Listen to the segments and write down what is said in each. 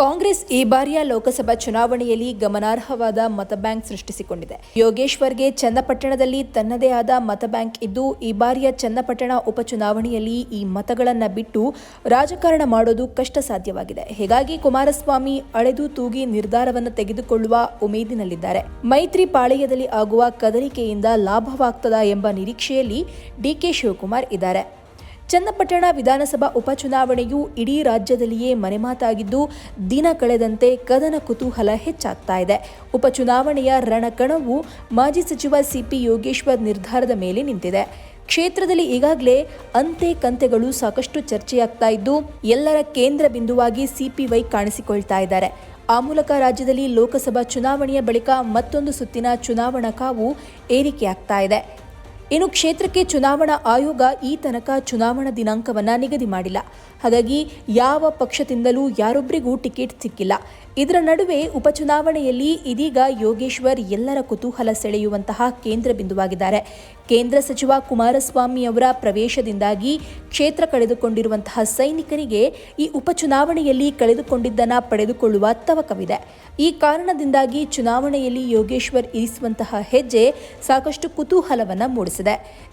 ಕಾಂಗ್ರೆಸ್ ಈ ಬಾರಿಯ ಲೋಕಸಭಾ ಚುನಾವಣೆಯಲ್ಲಿ ಗಮನಾರ್ಹವಾದ ಮತಬ್ಯಾಂಕ್ ಸೃಷ್ಟಿಸಿಕೊಂಡಿದೆ. ಯೋಗೇಶ್ವರ್ಗೆ ಚನ್ನಪಟ್ಟಣದಲ್ಲಿ ತನ್ನದೇ ಆದ ಮತಬ್ಯಾಂಕ್ ಇದ್ದು, ಈ ಬಾರಿಯ ಚನ್ನಪಟ್ಟಣ ಉಪಚುನಾವಣೆಯಲ್ಲಿ ಈ ಮತಗಳನ್ನು ಬಿಟ್ಟು ರಾಜಕಾರಣ ಮಾಡೋದು ಕಷ್ಟ ಸಾಧ್ಯವಾಗಿದೆ ಹೀಗಾಗಿ ಕುಮಾರಸ್ವಾಮಿ ಅಳೆದು ತೂಗಿ ನಿರ್ಧಾರವನ್ನು ತೆಗೆದುಕೊಳ್ಳುವ ಉಮೇದಿನಲ್ಲಿದ್ದಾರೆ. ಮೈತ್ರಿ ಪಾಳೆಯದಲ್ಲಿ ಆಗುವ ಕದರಿಕೆಯಿಂದ ಲಾಭವಾಗ್ತದಾ ಎಂಬ ನಿರೀಕ್ಷೆಯಲ್ಲಿ ಡಿಕೆ ಶಿವಕುಮಾರ್ ಇದ್ದಾರೆ. ಚನ್ನಪಟ್ಟಣ ವಿಧಾನಸಭಾ ಉಪಚುನಾವಣೆಯು ಇಡೀ ರಾಜ್ಯದಲ್ಲಿಯೇ ಮನೆಮಾತಾಗಿದ್ದು, ದಿನ ಕಳೆದಂತೆ ಕದನ ಕುತೂಹಲ ಹೆಚ್ಚಾಗ್ತಾ ಇದೆ. ಉಪಚುನಾವಣೆಯ ರಣಕಣವು ಮಾಜಿ ಸಚಿವ ಸಿಪಿ ಯೋಗೇಶ್ವರ್ ನಿರ್ಧಾರದ ಮೇಲೆ ನಿಂತಿದೆ. ಕ್ಷೇತ್ರದಲ್ಲಿ ಈಗಾಗಲೇ ಅಂತೆ ಕಂತೆಗಳು ಸಾಕಷ್ಟು ಚರ್ಚೆಯಾಗ್ತಾ ಇದ್ದು, ಎಲ್ಲರ ಕೇಂದ್ರ ಬಿಂದುವಾಗಿ ಸಿಪಿವೈ ಕಾಣಿಸಿಕೊಳ್ತಾ ಇದ್ದಾರೆ. ಆ ಮೂಲಕ ರಾಜ್ಯದಲ್ಲಿ ಲೋಕಸಭಾ ಚುನಾವಣೆಯ ಬಳಿಕ ಮತ್ತೊಂದು ಸುತ್ತಿನ ಚುನಾವಣಾ ಕಾವು ಏರಿಕೆಯಾಗ್ತಾ ಇದೆ. ಇನ್ನು ಕ್ಷೇತ್ರಕ್ಕೆ ಚುನಾವಣಾ ಆಯೋಗ ಈ ತನಕ ಚುನಾವಣಾ ದಿನಾಂಕವನ್ನು ನಿಗದಿ ಮಾಡಿಲ್ಲ. ಹಾಗಾಗಿ ಯಾವ ಪಕ್ಷದಿಂದಲೂ ಯಾರೊಬ್ಬರಿಗೂ ಟಿಕೆಟ್ ಸಿಕ್ಕಿಲ್ಲ. ಇದರ ನಡುವೆ ಉಪಚುನಾವಣೆಯಲ್ಲಿ ಇದೀಗ ಯೋಗೇಶ್ವರ್ ಎಲ್ಲರ ಕುತೂಹಲ ಸೆಳೆಯುವಂತಹ ಕೇಂದ್ರ ಬಿಂದುವಾಗಿದ್ದಾರೆ. ಕೇಂದ್ರ ಸಚಿವ ಕುಮಾರಸ್ವಾಮಿ ಅವರ ಪ್ರವೇಶದಿಂದಾಗಿ ಕ್ಷೇತ್ರ ಕಳೆದುಕೊಂಡಿರುವಂತಹ ಸೈನಿಕರಿಗೆ ಈ ಉಪಚುನಾವಣೆಯಲ್ಲಿ ಕಳೆದುಕೊಂಡಿದ್ದನ್ನು ಪಡೆದುಕೊಳ್ಳುವ ತವಕವಿದೆ. ಈ ಕಾರಣದಿಂದಾಗಿ ಚುನಾವಣೆಯಲ್ಲಿ ಯೋಗೇಶ್ವರ್ ಇರಿಸುವಂತಹ ಹೆಜ್ಜೆ ಸಾಕಷ್ಟು ಕುತೂಹಲವನ್ನು ಮೂಡಿಸಿದೆ.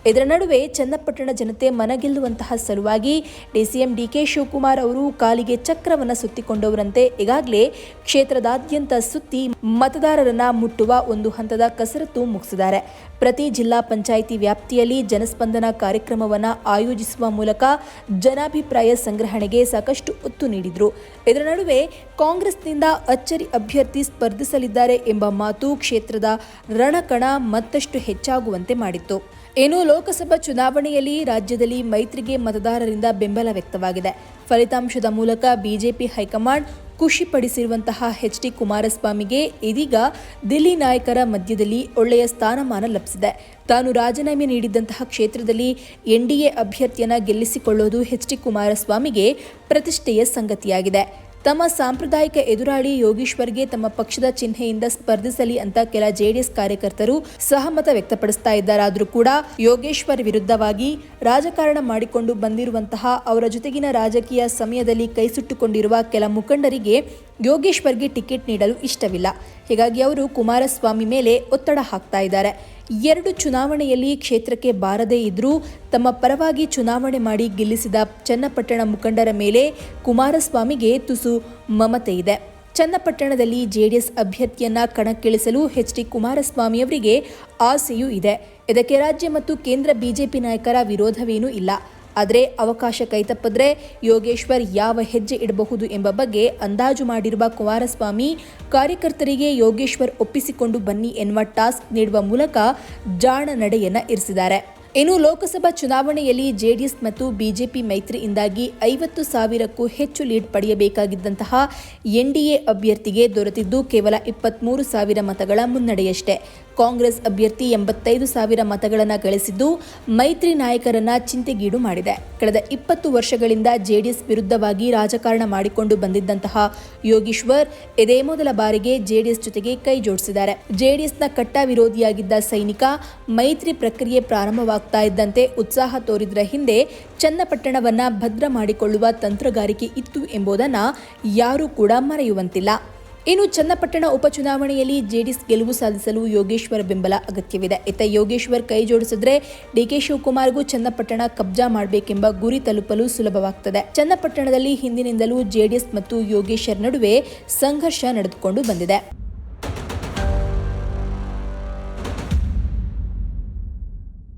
ಇದರ ನಡುವೆ ಚನ್ನಪಟ್ಟಣ ಜನತೆ ಮನಗೆಲ್ಲುವಂತಹ ಸಲುವಾಗಿ ಡಿಸಿಎಂ ಡಿಕೆ ಶಿವಕುಮಾರ್ ಅವರು ಕಾಲಿಗೆ ಚಕ್ರವನ್ನ ಸುತ್ತಿಕೊಂಡವರಂತೆ ಈಗಾಗಲೇ ಕ್ಷೇತ್ರದಾದ್ಯಂತ ಸುತ್ತಿ ಮತದಾರರನ್ನ ಮುಟ್ಟುವ ಒಂದು ಹಂತದ ಕಸರತ್ತು ಮುಗಿಸಿದ್ದಾರೆ. ಪ್ರತಿ ಜಿಲ್ಲಾ ಪಂಚಾಯಿತಿ ವ್ಯಾಪ್ತಿಯಲ್ಲಿ ಜನಸ್ಪಂದನ ಕಾರ್ಯಕ್ರಮವನ್ನು ಆಯೋಜಿಸುವ ಮೂಲಕ ಜನಾಭಿಪ್ರಾಯ ಸಂಗ್ರಹಣೆಗೆ ಸಾಕಷ್ಟು ಒತ್ತು ನೀಡಿದ್ರು. ಇದರ ನಡುವೆ ಕಾಂಗ್ರೆಸ್ನಿಂದ ಅಚ್ಚರಿ ಅಭ್ಯರ್ಥಿ ಸ್ಪರ್ಧಿಸಲಿದ್ದಾರೆ ಎಂಬ ಮಾತು ಕ್ಷೇತ್ರದ ರಣಕಣ ಮತ್ತಷ್ಟು ಹೆಚ್ಚಾಗುವಂತೆ ಮಾಡಿತ್ತು. ಏನು ಲೋಕಸಭಾ ಚುನಾವಣೆಯಲ್ಲಿ ರಾಜ್ಯದಲ್ಲಿ ಮೈತ್ರಿಗೆ ಮತದಾರರಿಂದ ಬೆಂಬಲ ವ್ಯಕ್ತವಾಗಿದೆ. ಫಲಿತಾಂಶದ ಮೂಲಕ ಬಿಜೆಪಿ ಹೈಕಮಾಂಡ್ ಖುಷಿಪಡಿಸಿರುವಂತಹ ಎಚ್ ಡಿ ಕುಮಾರಸ್ವಾಮಿಗೆ ಇದೀಗ ದಿಲ್ಲಿ ನಾಯಕರ ಮಧ್ಯದಲ್ಲಿ ಒಳ್ಳೆಯ ಸ್ಥಾನಮಾನ ಲಭಿಸಿದೆ. ತಾನು ರಾಜೀನಾಮೆ ನೀಡಿದ್ದಂತಹ ಕ್ಷೇತ್ರದಲ್ಲಿ ಎನ್ಡಿಎ ಅಭ್ಯರ್ಥಿಯನ್ನ ಗೆಲ್ಲಿಸಿಕೊಳ್ಳೋದು ಎಚ್ ಡಿ ಕುಮಾರಸ್ವಾಮಿಗೆ ಪ್ರತಿಷ್ಠೆಯ ಸಂಗತಿಯಾಗಿದೆ. ತಮ್ಮ ಸಾಂಪ್ರದಾಯಿಕ ಎದುರಾಳಿ ಯೋಗೀಶ್ವರ್ಗೆ ತಮ್ಮ ಪಕ್ಷದ ಚಿಹ್ನೆಯಿಂದ ಸ್ಪರ್ಧಿಸಲಿ ಅಂತ ಕೆಲ ಜೆಡಿಎಸ್ ಕಾರ್ಯಕರ್ತರು ಸಹಮತ ವ್ಯಕ್ತಪಡಿಸ್ತಾ ಇದ್ದಾರಾದರೂ ಕೂಡ ಯೋಗೇಶ್ವರ್ ವಿರುದ್ಧವಾಗಿ ರಾಜಕಾರಣ ಮಾಡಿಕೊಂಡು ಬಂದಿರುವಂತಹ ಅವರ ಜೊತೆಗಿನ ರಾಜಕೀಯ ಸಮಯದಲ್ಲಿ ಕೈಸುಟ್ಟುಕೊಂಡಿರುವ ಕೆಲ ಮುಖಂಡರಿಗೆ ಯೋಗೇಶ್ವರ್ಗೆ ಟಿಕೆಟ್ ನೀಡಲು ಇಷ್ಟವಿಲ್ಲ. ಹೀಗಾಗಿ ಅವರು ಕುಮಾರಸ್ವಾಮಿ ಮೇಲೆ ಒತ್ತಡ ಹಾಕ್ತಾ ಇದ್ದಾರೆ. ಎರಡು ಚುನಾವಣೆಯಲ್ಲಿ ಕ್ಷೇತ್ರಕ್ಕೆ ಬಾರದೇ ಇದ್ದರೂ ತಮ್ಮ ಪರವಾಗಿ ಚುನಾವಣೆ ಮಾಡಿ ಗೆಲ್ಲಿಸಿದ ಚನ್ನಪಟ್ಟಣ ಮುಖಂಡರ ಮೇಲೆ ಕುಮಾರಸ್ವಾಮಿಗೆ ತುಸು ಮಮತೆ ಇದೆ. ಚನ್ನಪಟ್ಟಣದಲ್ಲಿ ಜೆಡಿಎಸ್ ಅಭ್ಯರ್ಥಿಯನ್ನ ಕಣಕ್ಕಿಳಿಸಲು ಎಚ್ ಡಿ ಕುಮಾರಸ್ವಾಮಿ ಅವರಿಗೆ ಆಸೆಯೂ ಇದೆ. ಇದಕ್ಕೆ ರಾಜ್ಯ ಮತ್ತು ಕೇಂದ್ರ ಬಿಜೆಪಿ ನಾಯಕರ ವಿರೋಧವೇನೂ ಇಲ್ಲ. ಆದರೆ ಅವಕಾಶ ಕೈತಪ್ಪಿದ್ರೆ ಯೋಗೇಶ್ವರ್ ಯಾವ ಹೆಜ್ಜೆ ಇಡಬಹುದು ಎಂಬ ಬಗ್ಗೆ ಅಂದಾಜು ಮಾಡಿರುವ ಕುಮಾರಸ್ವಾಮಿ, ಕಾರ್ಯಕರ್ತರಿಗೆ ಯೋಗೇಶ್ವರ್ ಒಪ್ಪಿಸಿಕೊಂಡು ಬನ್ನಿ ಎನ್ನುವ ಟಾಸ್ಕ್ ನೀಡುವ ಮೂಲಕ ಜಾಣ ನಡೆಯನ್ನ ಇರಿಸಿದ್ದಾರೆ. ಇನ್ನು ಲೋಕಸಭಾ ಚುನಾವಣೆಯಲ್ಲಿ ಜೆಡಿಎಸ್ ಮತ್ತು ಬಿಜೆಪಿ ಮೈತ್ರಿಯಿಂದಾಗಿ ಐವತ್ತು ಸಾವಿರಕ್ಕೂ ಹೆಚ್ಚು ಲೀಡ್ ಪಡೆಯಬೇಕಾಗಿದ್ದಂತಹ ಎನ್ಡಿಎ ಅಭ್ಯರ್ಥಿಗೆ ದೊರೆತಿದ್ದು ಕೇವಲ ಇಪ್ಪತ್ಮೂರು ಸಾವಿರ ಮತಗಳ ಮುನ್ನಡೆಯಷ್ಟೇ. ಕಾಂಗ್ರೆಸ್ ಅಭ್ಯರ್ಥಿ ಎಂಬತ್ತೈದು ಸಾವಿರ ಮತಗಳನ್ನು ಗಳಿಸಿದ್ದು ಮೈತ್ರಿ ನಾಯಕರನ್ನ ಚಿಂತೆಗೀಡು ಮಾಡಿದೆ. ಕಳೆದ ಇಪ್ಪತ್ತು ವರ್ಷಗಳಿಂದ ಜೆಡಿಎಸ್ ವಿರುದ್ಧವಾಗಿ ರಾಜಕಾರಣ ಮಾಡಿಕೊಂಡು ಬಂದಿದ್ದಂತಹ ಯೋಗೀಶ್ವರ್ ಇದೇ ಮೊದಲ ಬಾರಿಗೆ ಜೆಡಿಎಸ್ ಜೊತೆಗೆ ಕೈ ಜೋಡಿಸಿದ್ದಾರೆ. ಜೆಡಿಎಸ್ನ ಕಟ್ಟ ವಿರೋಧಿಯಾಗಿದ್ದ ಸೈನಿಕ ಮೈತ್ರಿ ಪ್ರಕ್ರಿಯೆ ಪ್ರಾರಂಭವಾಗ್ತಾ ಇದ್ದಂತೆ ಉತ್ಸಾಹ ತೋರಿದ್ರ ಹಿಂದೆ ಚನ್ನಪಟ್ಟಣವನ್ನ ಭದ್ರ ಮಾಡಿಕೊಳ್ಳುವ ತಂತ್ರಗಾರಿಕೆ ಇತ್ತು ಎಂಬುದನ್ನು ಯಾರೂ ಕೂಡ ಮರೆಯುವಂತಿಲ್ಲ. ಇನ್ನು ಚನ್ನಪಟ್ಟಣ ಉಪಚುನಾವಣೆಯಲ್ಲಿ ಜೆಡಿಎಸ್ ಗೆಲುವು ಸಾಧಿಸಲು ಯೋಗೇಶ್ವರ ಬೆಂಬಲ ಅಗತ್ಯವಿದೆ. ಇತ್ತ ಯೋಗೇಶ್ವರ್ ಕೈ ಜೋಡಿಸಿದ್ರೆ ಡಿಕೆ ಶಿವಕುಮಾರ್ಗೂ ಚನ್ನಪಟ್ಟಣ ಕಬ್ಜಾ ಮಾಡಬೇಕೆಂಬ ಗುರಿ ತಲುಪಲು ಸುಲಭವಾಗ್ತದೆ. ಚನ್ನಪಟ್ಟಣದಲ್ಲಿ ಹಿಂದಿನಿಂದಲೂ ಜೆಡಿಎಸ್ ಮತ್ತು ಯೋಗೇಶ್ವರ್ ನಡುವೆ ಸಂಘರ್ಷ ನಡೆದುಕೊಂಡು ಬಂದಿದೆ.